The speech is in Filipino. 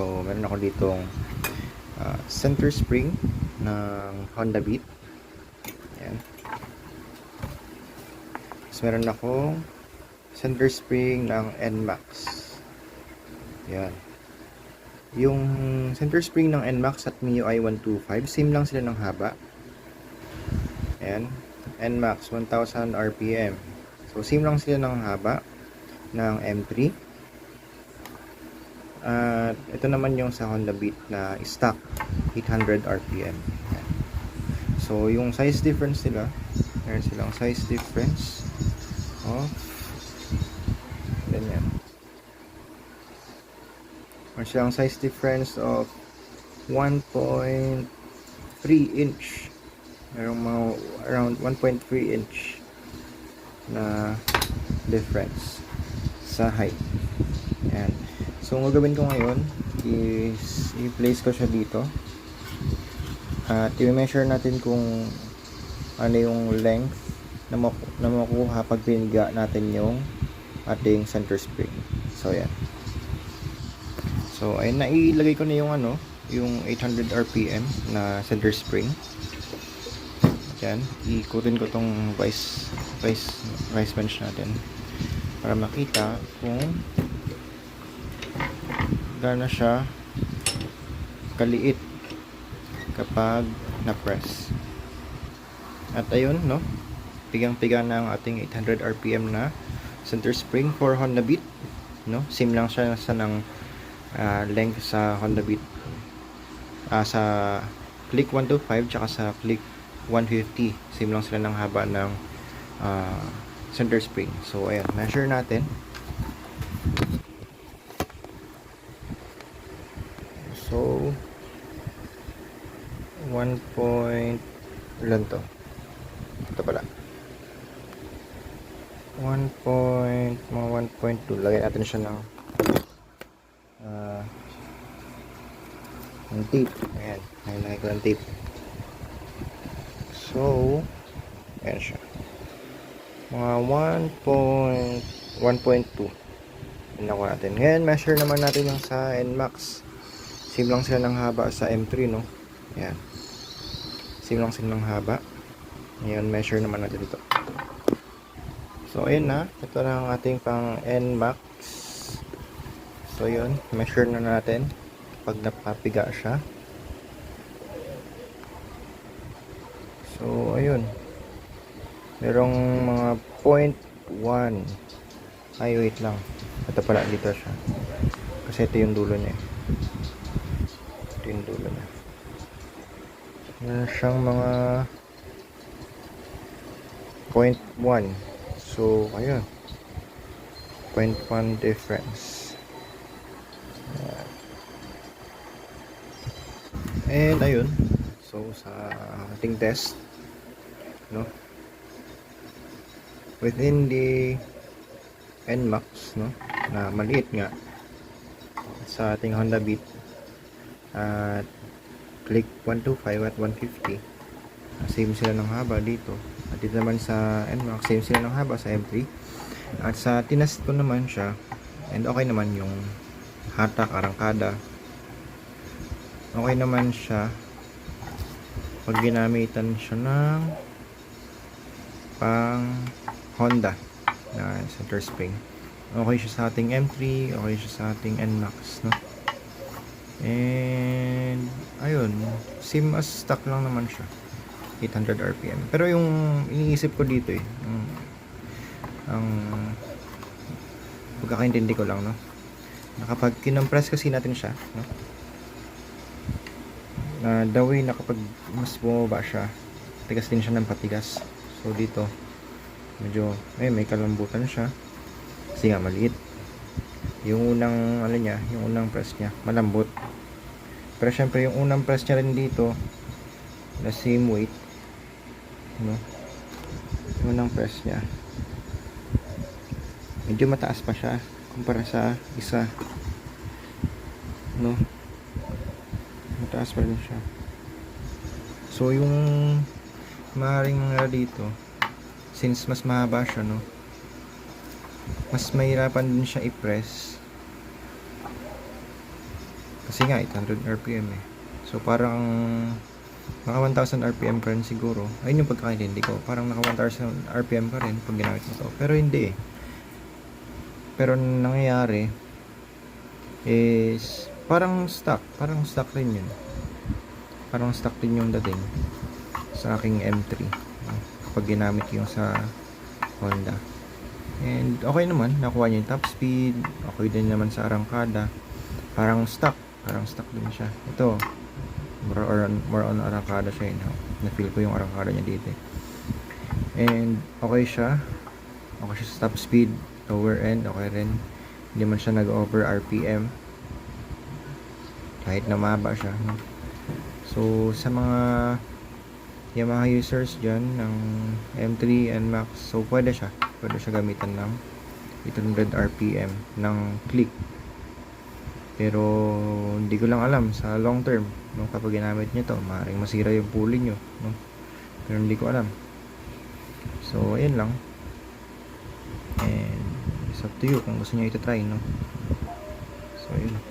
So, meron ako ditong ah, center spring ng Honda Beat. Ayan. Tapos meron akong center spring ng NMAX. Ayan. Yung center spring ng NMAX at MIUI 125, same lang sila ng haba. Ayan. NMAX 1000 RPM. So, same lang sila ng haba ng M3. At ito naman yung sa Honda Beat na stock 800 RPM. So, yung size difference nila, meron silang size difference of ganyan. Meron silang size difference of 1.3 inch. Merong mga around 1.3 inch na difference sa height. Ayan. So, ang gagawin ko ngayon is i-place ko siya dito. At i-measure natin kung ano yung length na, maku- na makuha pag piniga natin yung ating center spring. So, ayan. So, ayun, nailagay ko na yung ano, yung 800 RPM na center spring. Yan, ikutin ko tong vice vice vice bench natin para makita kung gaano siya kaliit kapag na-press. At ayun, no? Pigang-piga na ang ating 800 RPM na center spring for Honda Beat, no? Same lang siya sa ng ah, length sa Honda Beat. Ah, sa Click 125 tsaka sa Click 150. Same lang sila ng haba ng ah, center spring. So, ayan. Measure natin. So, 1 point ilan to? Ito pala. 1 point, mga 1.2. Lagay natin siya ng ah ng tape. Ayan. Nilagay ko ng tape. So, ayan siya. Mga 1 point, 1.2. Yun ako natin. Ngayon, measure naman natin yung sa NMAX. Same lang sila ng haba sa M3, no? Ayan. Same lang sila ng haba. Ngayon, measure naman natin ito. So, ayun na. Ito na ang ating pang NMAX. So, yun. Measure na natin pag napapiga siya. So, ayun. Merong mga 0.1. Ay, wait lang. Ito pala, dito siya. Kasi ito yung dulo niya. eh. Ito yung dulo niya. Meron siyang mga 0.1. So, ayun. 0.1 difference. And ayun. So, sa ating test, no? Within the NMAX, no? Na maliit nga sa ating Honda Beat at click 125 at 150 Ah, same sila ng haba dito. At dito naman sa NMAX same sila ng haba sa M3 at sa tinest ko naman siya and okay naman yung hatak, arangkada. Okay naman siya pag ginamitan siya ng pang Honda na center spring okay siya sa ating M3 okay siya sa ating NMAX no and ayun. Same as stock lang naman siya. 800 RPM pero yung iniisip ko dito eh ang, ang pagkakaintindi ko lang no? Na kapag kinompress kasi natin siya no? Na the way na mas bumaba siya tigas din siya ng patigas. So dito medyo ay may kalambutan siya. Kasi nga maliit yung unang ano niya yung unang press niya malambot. Pero syempre yung unang press niya rin dito na same weight no yung unang press niya medyo mataas pa siya kumpara sa isa no? Mataas pa rin siya. So yung maaaring mangyari dito since mas mahaba siya no mas mahirapan din siya i-press Kasi nga, 800 RPM eh. So, parang naka 1,000 RPM pa rin siguro. Ayun yung pagkakaintindi ko. Parang naka 1,000 RPM pa rin pag ginamit mo to. Pero hindi eh. Pero nangyayari is parang stock. Parang stock rin yun. Parang stock din yung dating sa aking M3. no? Kapag ginamit yung sa Honda. And okay naman, nakuha niya yung top speed. Okay din naman sa arangkada. Parang stock. Parang stock din siya. Ito, more on, more on arangkada siya yun. Na-feel ko yung arangkada niya dito. eh. And okay siya. Okay siya sa top speed. Lower end, okay rin. Hindi man siya nag-over RPM. Kahit na maba siya. No? So, sa mga Yamaha users dyan ng M3 and Max, so pwede siya. Pwede siya gamitan ng 800 RPM ng click. Pero hindi ko lang alam sa long term no kapag ginamit niyo to, maaaring masira yung pulley niyo, no. Pero hindi ko alam. So ayun lang. And it's up to you kung gusto niyo i-try, no. So ayun.